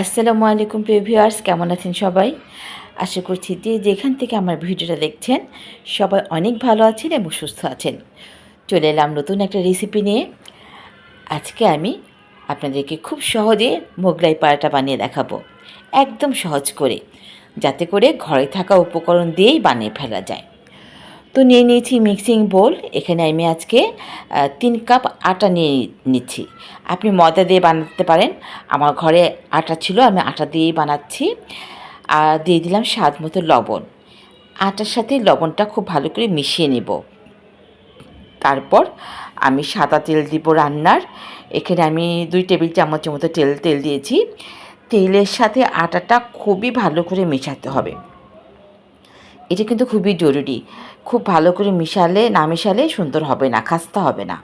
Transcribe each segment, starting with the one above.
আসসালামু আলাইকুম প্রিয় ভিউয়ার্স, কেমন আছেন সবাই? আশা করছি যে যেখান থেকে আমার ভিডিওটা দেখছেন, সবাই অনেক ভালো আছেন এবং সুস্থ আছেন। চলে এলাম নতুন একটা রেসিপি নিয়ে। আজকে আমি আপনাদেরকে খুব সহজে মোগলাই পাড়াটা বানিয়ে দেখাবো। একদম সহজ করে, যাতে করে ঘরে থাকা উপকরণ দিয়েই বানিয়ে ফেলা যায়। তো নিয়ে নিয়েছি মিক্সিং বোল এখানে আমি আজকে তিন কাপ আটা নিয়ে নিচ্ছি। আপনি ময়দা দিয়ে বানাতে পারেন। আমার ঘরে আটা ছিল, আমি আটা দিয়েই বানাচ্ছি। আর দিয়ে দিলাম স্বাদ মতো লবণ। আটার সাথে লবণটা খুব ভালো করে মিশিয়ে নেব। তারপর আমি সাদা তেল দিব রান্নার। এখানে আমি দুই টেবিল চামচের মতো তেল তেল দিয়েছি। তেলের সাথে আটাটা খুবই ভালো করে মেশাতে হবে। এটা কিন্তু খুবই জরুরি। খুব ভালো করে মিশালে, না মিশালে সুন্দর হবে না, খাস্তা হবে না।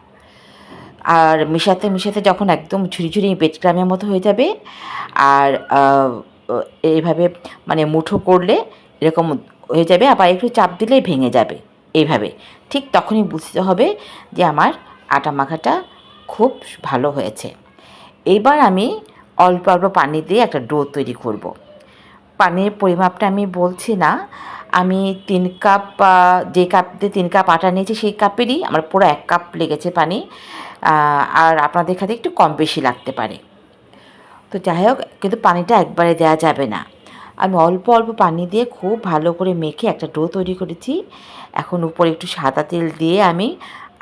আর মিশাতে মিশাতে যখন একদম ঝুরি ঝুরি বেটগ্রামের মতো হয়ে যাবে, আর এইভাবে মানে মুঠো করলে এরকম হয়ে যাবে, আবার একটু চাপ দিলেই ভেঙে যাবে, এইভাবে। ঠিক তখনই বুঝতে হবে যে আমার আটা মাখাটা খুব ভালো হয়েছে। এইবার আমি অল্প অল্প পানি দিয়ে একটা ডো তৈরি করব। পানির পরিমাপটা আমি বলছি না। আমি তিন কাপ যে কাপ দিয়ে তিন কাপ আটা নিয়েছি সেই কাপেরই আমার পুরো এক কাপ লেগেছে পানি। আর আপনাদের খাতে একটু কম বেশি লাগতে পারে। তো যাই হোক, কিন্তু পানিটা একবারে দেওয়া যাবে না। আমি অল্প অল্প পানি দিয়ে খুব ভালো করে মেখে একটা ডো তৈরি করেছি। এখন উপরে একটু সাদা তেল দিয়ে আমি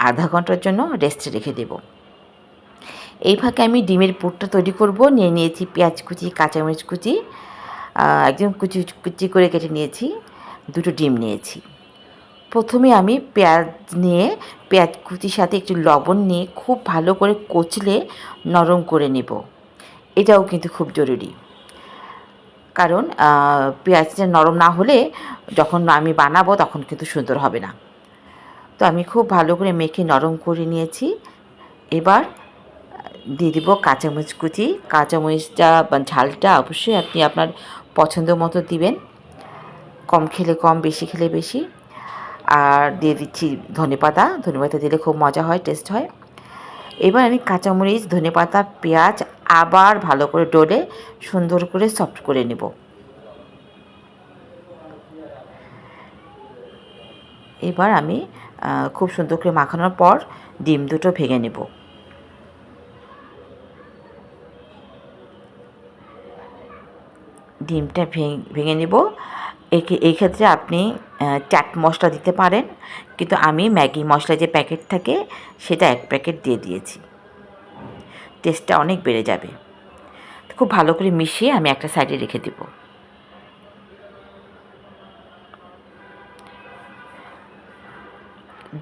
আধা ঘণ্টার জন্য রেস্টে রেখে দেবো। এই ফাঁকে আমি ডিমের পুরটা তৈরি করব। নিয়ে নিয়েছি পেঁয়াজ কুচি, কাঁচামরিচ কুচি। একদম কুচি কুচি করে কেটে নিয়েছি, দুটো ডিম নিয়েছি। প্রথমে আমি পেঁয়াজ নিয়ে, পেঁয়াজ কুচির সাথে একটু লবণ নিয়ে খুব ভালো করে কচলে নরম করে নেব। এটাও কিন্তু খুব জরুরি। কারণ পেঁয়াজটা নরম না হলে যখন আমি বানাবো তখন কিন্তু সুন্দর হবে না। তো আমি খুব ভালো করে মেখে নরম করে নিয়েছি। এবার দিয়ে দিব কাঁচামরিচ কুচি। কাঁচামরিচটা বা ঝালটা অবশ্যই আপনি আপনার পছন্দ মতো দিবেন। কম খেলে কম, বেশি খেলে বেশি। আর দিয়ে দিচ্ছি ধনেপাতা ধনেপাতা দিলে খুব মজা হয় টেস্ট হয়। এবার আমি কাঁচামরিচ ধনেপাতা পেঁয়াজ আবার ভালো করে ডলে সুন্দর করে সফট করে নেব। এবার আমি খুব সুন্দর করে মাখানোর পর ডিম দুটো ভেঙে নেব। ডিমটা ভেঙে নেব। এই ক্ষেত্রে আপনি চাট মশলা দিতে পারেন। কিন্তু আমি ম্যাগি মশলা যে প্যাকেট থাকে, সেটা এক প্যাকেট দিয়ে দিয়েছি। টেস্টটা অনেক বেড়ে যাবে। খুব ভালো করে মিশিয়ে আমি একটা সাইডে রেখে দেব।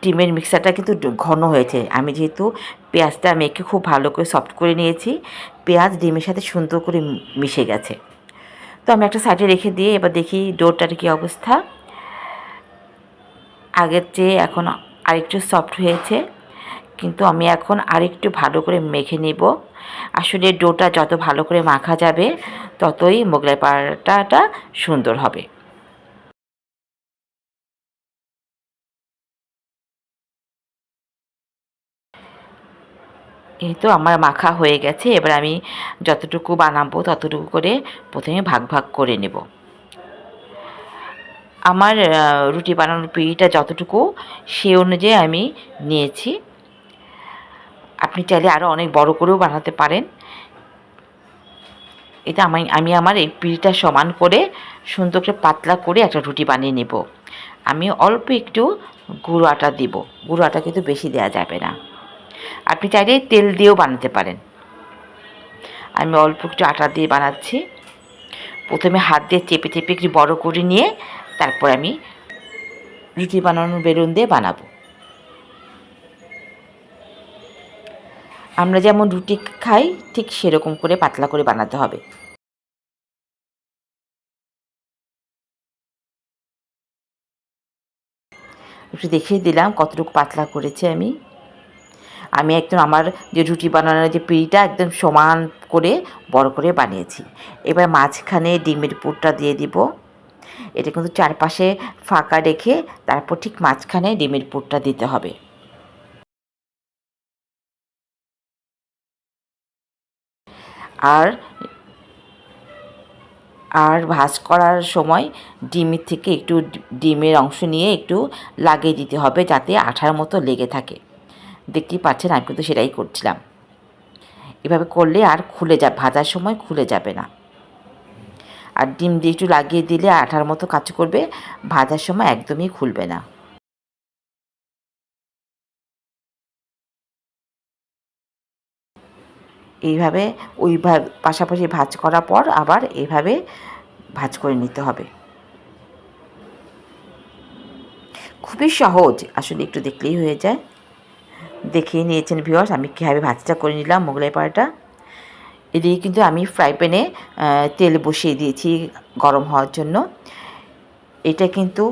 ডিমের মিক্সারটা কিন্তু ঘন হয়েছে। আমি যেহেতু পেঁয়াজটা মেখে খুব ভালো করে সফট করে নিয়েছি, পেঁয়াজ ডিমের সাথে সুন্দর করে মিশে গেছে। তো আমি একটা সাইডে রেখে দিয়ে এবার দেখি ডোরটার কী অবস্থা। আগের চেয়ে এখন আরেকটু সফট হয়েছে, কিন্তু আমি এখন আরেকটু ভালো করে মেখে নেব। আসলে ডোটা যত ভালো করে মাখা যাবে, ততই মোগলাই পাটাটা সুন্দর হবে। এই তো আমার মাখা হয়ে গেছে, এবার আমি যতটুকু বানাবো ততটুকু করে প্রথমে ভাগ ভাগ করে নেব। আমার রুটি বানানোর পিঁড়িটা যতটুকু সে অনুযায়ী আমি নিয়েছি। আপনি চাইলে আরও অনেক বড় করেও বানাতে পারেন। এটা আমি আমি আমার এই পিঁড়িটা সমান করে সুন্দর করে পাতলা করে একটা রুটি বানিয়ে নেব। আমি অল্প একটু গুঁড়ো আটা দিব। গুঁড়ো আটা কিন্তু বেশি দেওয়া যাবে না। আপনি চাইলে তেল দিয়েও বানাতে পারেন। আমি অল্প একটু আটা দিয়ে বানাচ্ছি। প্রথমে হাত দিয়ে চেপে চেপে একটু বড় করে নিয়ে তারপর আমি রুটি বানানোর বেলুন দিয়ে বানাবো। আমরা যেমন রুটি খাই, ঠিক সেরকম করে পাতলা করে বানাতে হবে। একটু দেখিয়ে দিলাম কতটুকু পাতলা করেছি আমি। আমি একদম আমার যে রুটি বানানোর যে পিঁড়িটা একদম সমান করে, বড় করে বানিয়েছি। এবার মাঝখানে ডিমের পুরটা দিয়ে দিব। এটা কিন্তু চারপাশে ফাঁকা রেখে তারপর ঠিক মাঝখানে ডিমের পুরটা দিতে হবে। আর আর ভাজ করার সময় ডিমের থেকে একটু ডিমের অংশ নিয়ে একটু লাগিয়ে দিতে হবে যাতে আঠার মতো লেগে থাকে। দেখতেই পাচ্ছেন, আমি কিন্তু সেটাই করছিলাম। এভাবে করলে আর খুলে যা, ভাজার সময় খুলে যাবে না। আর ডিম দিয়ে একটু লাগিয়ে দিলে আঠার মতো কাজ করবে, ভাজার সময় একদমই খুলবে না। এইভাবে, ওই পাশাপাশি ভাজ করার পর আবার এইভাবে ভাজ করে নিতে হবে। খুবই সহজ, আসলে একটু দেখলেই হয়ে যায়। দেখিয়ে নিয়েছেন ভিওয়ার্স আমি কীভাবে ভাজটা করে নিলাম, মোগলাই পাড়াটা? এদিকে কিন্তু আমি ফ্রাই প্যানে তেল বসিয়ে দিয়েছি গরম হওয়ার জন্য। এটা কিন্তু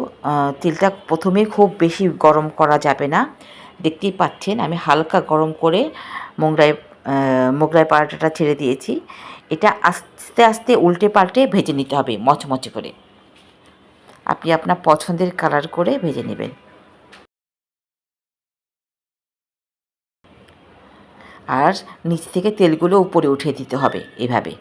তেলটা প্রথমে খুব বেশি গরম করা যাবে না। দেখতেই পাচ্ছেন, আমি হালকা গরম করে মোগলাই মোগলাই পাড়াটা ছেড়ে দিয়েছি। এটা আস্তে আস্তে উল্টে পাল্টে ভেজে নিতে হবে, মচমচে করে। আপনি আপনার পছন্দের কালার করে ভেজে নেবেন। আর নিচ থেকে তেলগুলো উপরে উঠিয়ে দিতে হবে, এভাবে।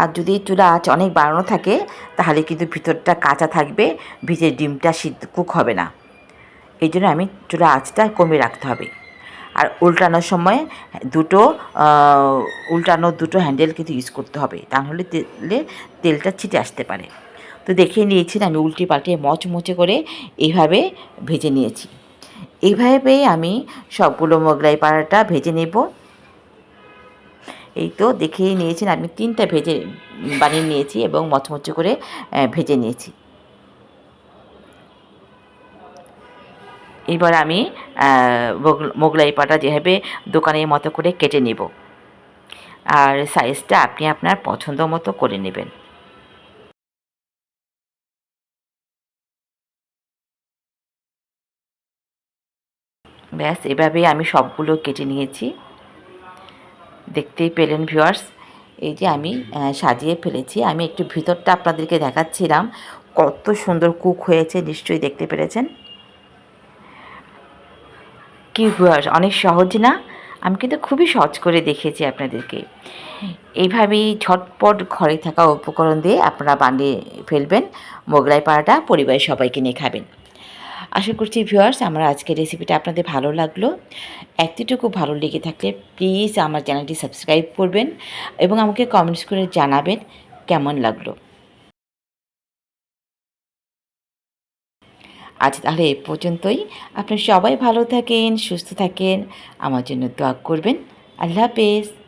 আর যদি চুলা আঁচ অনেক বাড়ানো থাকে, তাহলে কিন্তু ভিতরটা কাঁচা থাকবে, ভিজে ডিমটা সিদ্ধ কুক হবে না। এই জন্য আমি চুলা আঁচটা কমে রাখতে হবে। আর উল্টানোর সময় দুটো উল্টানোর দুটো হ্যান্ডেল কিন্তু ইউজ করতে হবে তা তাহলে তেলে তেলটা ছিটে আসতে পারে। তো দেখে নিয়েছি, আমি উল্টে পাল্টে মচমচে করে এইভাবে ভেজে নিয়েছি। এইভাবে আমি সবগুলো মোগলাই পাড়াটা ভেজে নেব। এই তো দেখেই নিয়েছেন, আমি তিনটা ভেজে বানিয়ে নিয়েছি এবং মচমচে করে ভেজে নিয়েছি। এবার আমি মোগলাই পাটা যেভাবে দোকানের মতো করে কেটে নেব। আর সাইজটা আপনি আপনার পছন্দ মতো করে নেবেন। ব্যাস এভাবে আমি সবগুলো কেটে নিয়েছি। দেখতেই পেলেন ভিউয়ার্স এই যে আমি সাজিয়ে ফেলেছি। আমি একটু ভিতরটা আপনাদেরকে দেখাচ্ছিলাম। কত সুন্দর কুক হয়েছে, নিশ্চয়ই দেখতে পেরেছেন। কি ভিউয়ার্স অনেক সহজ না? আমি কিন্তু খুবই সহজ করে দেখিয়েছি আপনাদেরকে। এইভাবেই ঝটপট ঘরে থাকা উপকরণ দিয়ে আপনারা বানিয়ে ফেলবেন। মোগলাই পাড়াটা পরিবারের সবাইকে নিয়ে খাবেন। আশা করছি ভিউয়ার্স আমার আজকের রেসিপিটা আপনাদের ভালো লাগল। একটিটুকু ভালো লেগে থাকলে প্লিজ আমার চ্যানেলটি সাবস্ক্রাইব করবেন এবং আমাকে কমেন্টস করে জানাবেন কেমন লাগল। আজ তাহলে এ পর্যন্তই। আপনি সবাই ভালো থাকেন, সুস্থ থাকেন। আমার জন্য দোয়া করবেন। আল্লাহ হাফেজ।